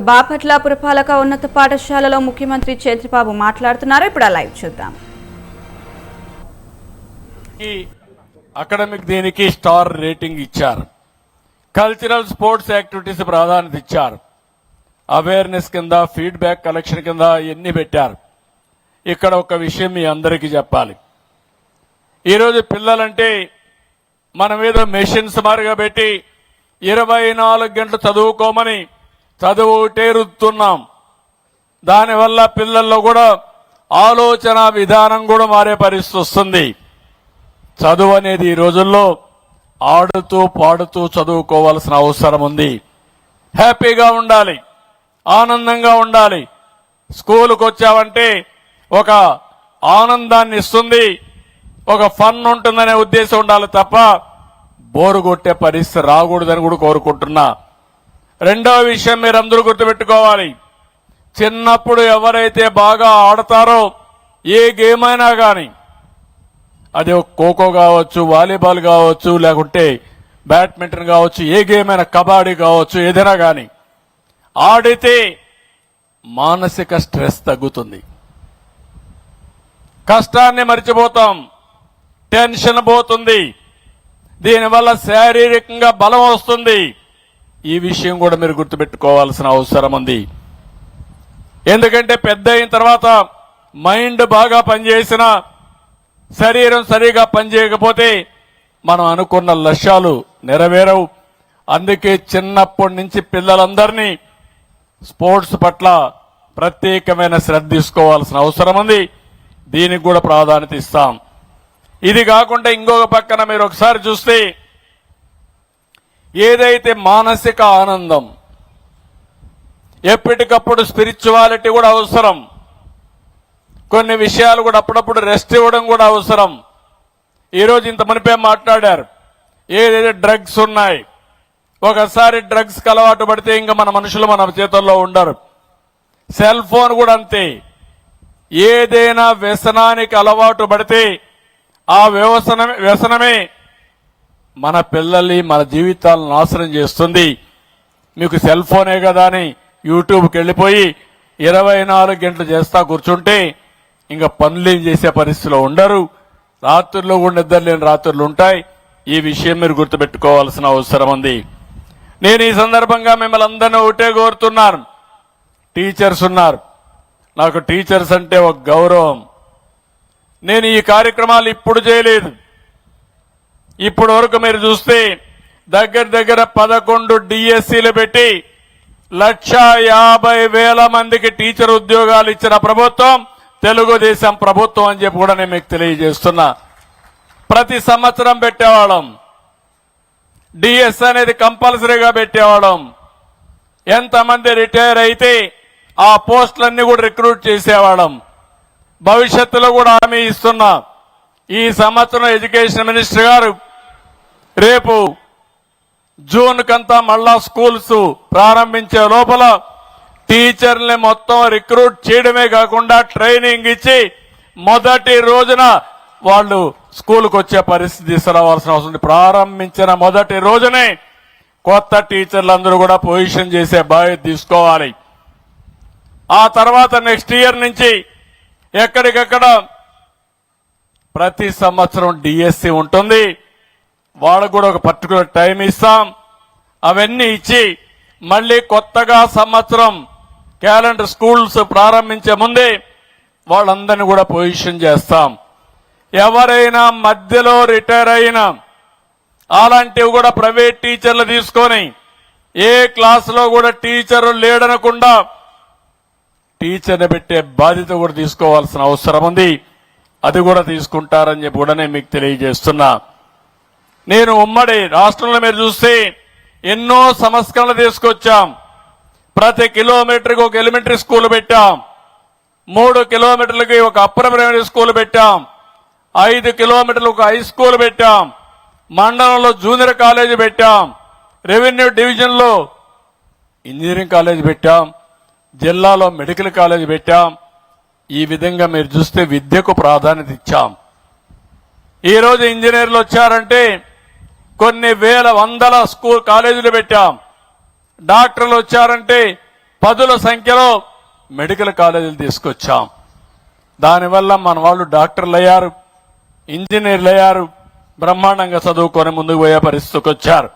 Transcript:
బాపట్ల పురపాలక ఉన్నత పాఠశాలలో ముఖ్యమంత్రి చంద్రబాబు మాట్లాడుతున్నారు. ఇప్పుడు ఆ లైవ్ చూద్దాం. ఈ అకాడమిక్ దీనికి స్టార్ రేటింగ్ ఇచ్చారు. కల్చరల్ స్పోర్ట్స్ యాక్టివిటీస్ ప్రాధాన్యత ఇచ్చారు. అవేర్నెస్ కింద ఫీడ్బ్యాక్ కలెక్షన్ కింద ఎన్ని పెట్టారు. ఇక్కడ ఒక విషయం మీ అందరికీ చెప్పాలి. ఈరోజు పిల్లలంటే మన మీద మెషిన్స్ మారుగా పెట్టి ఇరవై నాలుగు గంటలు చదువుకోమని చదువుటేరుతున్నాం దానివల్ల పిల్లల్లో కూడా ఆలోచన విధానం కూడా మారే పరిస్థితి వస్తుంది. చదువు అనేది ఈ రోజుల్లో ఆడుతూ పాడుతూ చదువుకోవాల్సిన అవసరం ఉంది. హ్యాపీగా ఉండాలి. ఆనందంగా ఉండాలి. స్కూల్కి వచ్చావంటే ఒక ఆనందాన్ని ఇస్తుంది. ఒక ఫన్ ఉంటుందనే ఉద్దేశం ఉండాలి తప్ప బోరు కొట్టే పరిస్థితి రాకూడదని కూడా కోరుకుంటున్నా. రెండవ విషయం మీరందరూ గుర్తుపెట్టుకోవాలి. చిన్నప్పుడు ఎవరైతే బాగా ఆడతారో ఏ గేమ్ అయినా కానీ అది ఒక ఖోఖో కావచ్చు వాలీబాల్ కావచ్చు లేకుంటే బ్యాడ్మింటన్ కావచ్చు ఏ గేమ్ అయినా కబడ్డీ కావచ్చు ఏదైనా కానీ ఆడితే మానసిక స్ట్రెస్ తగ్గుతుంది. కష్టాన్ని మర్చిపోతాం టెన్షన్ పోతుంది దీనివల్ల శారీరకంగా బలం వస్తుంది. ఈ విషయం కూడా మీరు గుర్తుపెట్టుకోవాల్సిన అవసరం ఉంది. ఎందుకంటే పెద్ద అయిన తర్వాత మైండ్ బాగా పనిచేసిన శరీరం సరిగా పనిచేయకపోతే మనం అనుకున్న లక్ష్యాలు నెరవేరవు. అందుకే చిన్నప్పటి నుంచి పిల్లలందరినీ స్పోర్ట్స్ పట్ల ప్రత్యేకమైన శ్రద్ధ తీసుకోవాల్సిన అవసరం ఉంది. దీనికి కూడా ప్రాధాన్యత ఇస్తాం. ఇది కాకుండా ఇంకొక పక్కన మీరు ఒకసారి చూస్తే ఏదైతే మానసిక ఆనందం ఎప్పటికప్పుడు స్పిరిచువాలిటీ కూడా అవసరం. కొన్ని విషయాలు కూడా అప్పుడప్పుడు రెస్ట్ ఇవ్వడం కూడా అవసరం. ఈరోజు ఇంత మునిపే మాట్లాడారు. ఏదైతే డ్రగ్స్ ఉన్నాయి ఒకసారి డ్రగ్స్కి అలవాటు పడితే ఇంకా మన మనుషులు మన చేతుల్లో ఉండరు. సెల్ ఫోన్ కూడా అంతే. ఏదైనా వ్యసనానికి అలవాటు పడితే ఆ వ్యవసన వ్యసనమే మన పిల్లల్ని మన జీవితాలను నాశనం చేస్తుంది. మీకు సెల్ ఫోనే కదా అని యూట్యూబ్కి వెళ్ళిపోయి ఇరవై నాలుగు గంటలు చేస్తా కూర్చుంటే ఇంకా పనులు ఏం చేసే పరిస్థితిలో ఉండరు. రాత్రుల్లో కూడా నిద్ర లేని రాత్రులు ఉంటాయి. ఈ విషయం మీరు గుర్తుపెట్టుకోవాల్సిన అవసరం ఉంది. నేను ఈ సందర్భంగా మిమ్మల్ని అందరినీ ఒకటే కోరుతున్నాను. టీచర్స్ ఉన్నారు. నాకు టీచర్స్ అంటే ఒక గౌరవం. నేను ఈ కార్యక్రమాలు ఇప్పుడు చేయలేదు. ఇప్పటి వరకు మీరు చూస్తే దగ్గర దగ్గర పదకొండు డిఎస్సీలు పెట్టి లక్ష యాభై వేల మందికి టీచర్ ఉద్యోగాలు ఇచ్చిన ప్రభుత్వం తెలుగుదేశం ప్రభుత్వం అని చెప్పి కూడా నేను మీకు తెలియజేస్తున్నా. ప్రతి సంవత్సరం పెట్టేవాళ్ళం. డిఎస్ అనేది కంపల్సరీగా పెట్టేవాళ్ళం. ఎంతమంది రిటైర్ అయితే ఆ పోస్టులన్నీ కూడా రిక్రూట్ చేసేవాళ్ళం. భవిష్యత్తులో కూడా హామీ ఇస్తున్నా. ఈ సంవత్సరం ఎడ్యుకేషన్ మినిస్టర్ గారు రేపు జూన్ కంతా మళ్ళా స్కూల్స్ ప్రారంభించే లోపల టీచర్ని మొత్తం రిక్రూట్ చేయడమే కాకుండా ట్రైనింగ్ ఇచ్చి మొదటి రోజున వాళ్ళు స్కూల్కి వచ్చే పరిస్థితి తీసుకురావాల్సిన అవసరం ఉంది. ప్రారంభించిన మొదటి రోజునే కొత్త టీచర్లందరూ కూడా పొజిషన్ చేసే బాధ్యత తీసుకోవాలి. ఆ తర్వాత నెక్స్ట్ ఇయర్ నుంచి ఎక్కడికక్కడ ప్రతి సంవత్సరం డిఎస్సి ఉంటుంది. వాళ్ళకు కూడా ఒక పర్టికులర్ టైం ఇస్తాం. అవన్నీ ఇచ్చి మళ్ళీ కొత్తగా సంవత్సరం క్యాలెండర్ స్కూల్స్ ప్రారంభించే ముందే వాళ్ళందరినీ కూడా పొజిషన్ చేస్తాం. ఎవరైనా మధ్యలో రిటైర్ అయినా అలాంటివి కూడా ప్రైవేట్ టీచర్లు తీసుకొని ఏ క్లాసులో కూడా టీచర్లు లేడనకుండా టీచర్ని పెట్టే బాధ్యత కూడా తీసుకోవాల్సిన అవసరం ఉంది. అది కూడా తీసుకుంటారని చెప్పి కూడా నేను మీకు తెలియజేస్తున్నా. నేను ఉమ్మడి రాష్ట్రంలో మీరు చూస్తే ఎన్నో సంస్కరణలు తీసుకొచ్చాం. ప్రతి కిలోమీటర్కి ఒక ఎలిమెంటరీ స్కూల్ పెట్టాం. మూడు కిలోమీటర్లకి ఒక అప్పర్ ప్రైమరీ స్కూల్ పెట్టాం. ఐదు కిలోమీటర్లు ఒక హై స్కూల్ పెట్టాం. మండలంలో జూనియర్ కాలేజీ పెట్టాం. రెవెన్యూ డివిజన్లో ఇంజనీరింగ్ కాలేజ్ పెట్టాం. జిల్లాలో మెడికల్ కాలేజ్ పెట్టాం. ఈ విధంగా మీరు చూస్తే విద్యకు ప్రాధాన్యత ఇచ్చాం. ఈరోజు ఇంజనీర్లు వచ్చారంటే కొన్ని వేల వందల స్కూల్ కాలేజీలు పెట్టాం. డాక్టర్లు వచ్చారంటే పదుల సంఖ్యలో మెడికల్ కాలేజీలు తీసుకొచ్చాం. దానివల్ల మన వాళ్ళు డాక్టర్లు అయ్యారు ఇంజనీర్లు అయ్యారు బ్రహ్మాండంగా చదువుకొని ముందుకు పోయే పరిస్థితికి వచ్చారు.